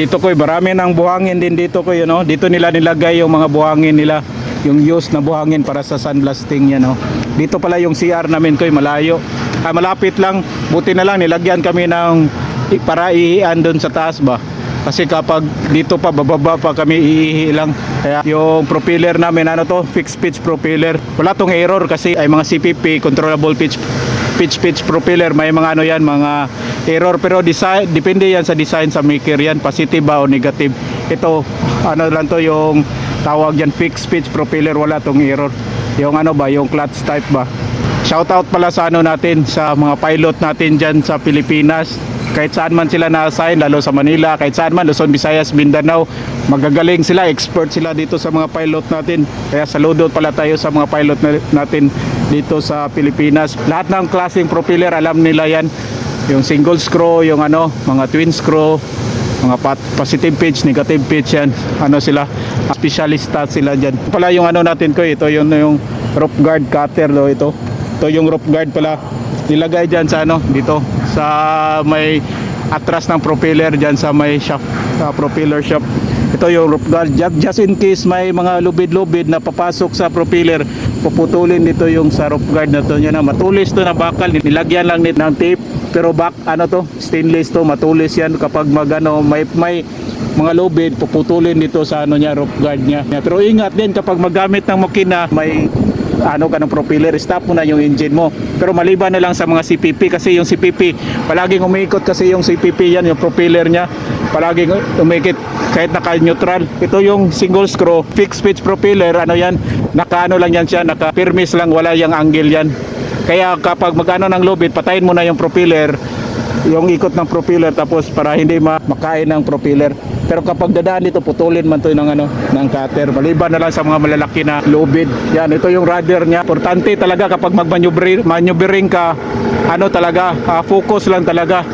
Dito ko, marami ng buhangin din dito ko, no? Dito nila nilagay yung mga buhangin nila, yung used na buhangin para sa sunblasting yan, no? Dito pala yung CR namin ko, malayo. Ah, malapit lang, buti na lang nilagyan kami ng para ihian doon sa taas ba. Kasi kapag dito pa bababa pa kami iihi lang. Kaya yung propeller namin ano to, fixed pitch propeller. Wala tong error kasi ay mga CPP, controllable pitch pitch pitch propeller. May mga ano yan mga error. Pero design depende yan sa design sa maker yan. Positive ba o negative? Ito ano lang to yung tawag yan fixed pitch propeller. Wala tong error. Yung ano ba yung clutch type ba? Shout out pala sa ano natin sa mga pilot natin dyan sa Pilipinas kahit saan man sila na-assign, lalo sa Manila, kahit saan man, Luzon, Visayas, Mindanao, magagaling sila, expert sila dito sa mga pilot natin. Kaya saludo pala tayo sa mga pilot na- natin dito sa Pilipinas. Lahat ng klaseng propeller, alam nila yan. Yung single screw, yung ano, mga twin screw, mga positive pitch, negative pitch yan. Ano sila, specialista sila dyan. Pala yung ano natin ko, ito yung, yung rope guard cutter do ito. Ito yung rope guard pala. Nilagay dyan sa ano, dito, sa may atras ng propeller dyan sa may shaft, sa propeller shaft. Ito yung rope guard. Ju- Just in case may mga lubid-lubid na papasok sa propeller, puputulin dito yung sa rope guard na to. Yan na, matulis to na bakal. Nilagyan lang nito ng tape. Pero back, ano to, stainless to, matulis yan kapag mag, ano, may, may mga lubid, puputulin dito sa ano niya, rope guard niya. Pero ingat din kapag magamit ng makina, may ano ka ng propeller, stop mo na yung engine mo. Pero maliban na lang sa mga CPP kasi yung CPP, palaging umiikot kasi yung CPP yan, yung propeller niya, palaging umikit kahit naka-neutral. Ito yung single screw, fixed pitch propeller, ano yan, naka-ano lang yan siya, naka-firmis lang, wala yung angle yan. Kaya kapag magano ng lubid, patayin mo na yung propeller, yung ikot ng propeller tapos para hindi ma- makain ng propeller. Pero kapag dadaan dito, putulin man to ng ano, ng cutter. Maliban na lang sa mga malalaki na lubid. Yan, ito yung rudder niya. Importante talaga kapag magmaneuvering maneuvering ka, ano talaga, ah, focus lang talaga.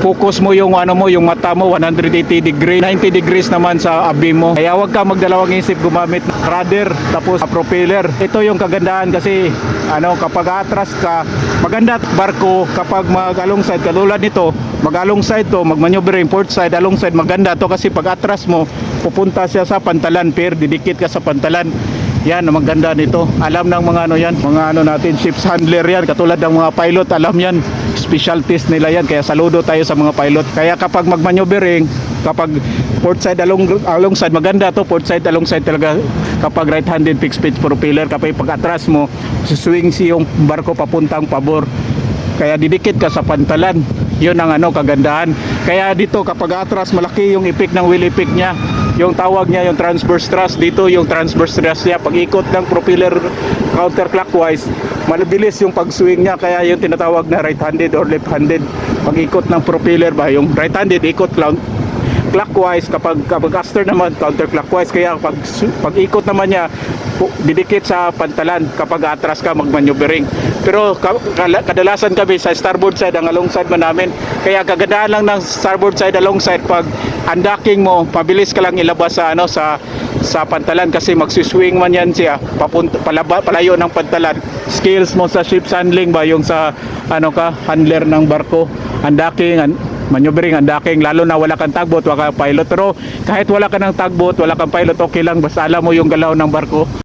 Focus mo yung ano mo, yung mata mo 180 degree, 90 degrees naman sa abi mo. Kaya wag ka magdalawang isip gumamit ng rudder tapos ah, propeller. Ito yung kagandahan kasi ano kapag atras ka, maganda barko kapag mag alongside katulad nito, mag alongside to, mag maneuvering port side alongside maganda to kasi pag atras mo pupunta siya sa pantalan per didikit ka sa pantalan. Yan, ang maganda nito. Alam ng mga ano yan, mga ano natin, ships handler yan. Katulad ng mga pilot, alam yan. Specialties nila yan. Kaya saludo tayo sa mga pilot. Kaya kapag magmaneuvering, kapag port side along, alongside, maganda to port side alongside talaga kapag right-handed fixed pitch propeller. Kapag pag atras mo, suswing si yung barko papuntang pabor. Kaya didikit ka sa pantalan. Yun ang ano kagandahan. Kaya dito kapag atras malaki yung ipik ng wheel ipik niya. Yung tawag niya yung transverse thrust dito yung transverse thrust niya pag ikot ng propeller counterclockwise mabilis yung pag-swing niya. Kaya yung tinatawag na right-handed or left-handed pag ikot ng propeller ba yung right-handed ikot clown clockwise kapag kapag caster naman counterclockwise. Kaya pag pag ikot naman niya didikit sa pantalan. Kapag atras ka magmaneuvering. Pero kadalasan kami sa starboard side ang alongside man namin. Kaya kagandahan lang ng starboard side alongside pag undocking mo pabilis ka lang ilabas sa ano sa sa pantalan kasi magsiswing man yan siya. Papunta palaba, palayo ng pantalan. Skills mo sa ship's handling ba? Yung sa ano ka handler ng barko. Undocking an- maneuvering ang docking lalo na wala kang tugboat wala kang pilot. Pero kahit wala ka ng tugboat wala kang pilot okay lang. Basta alam mo yung galaw ng barko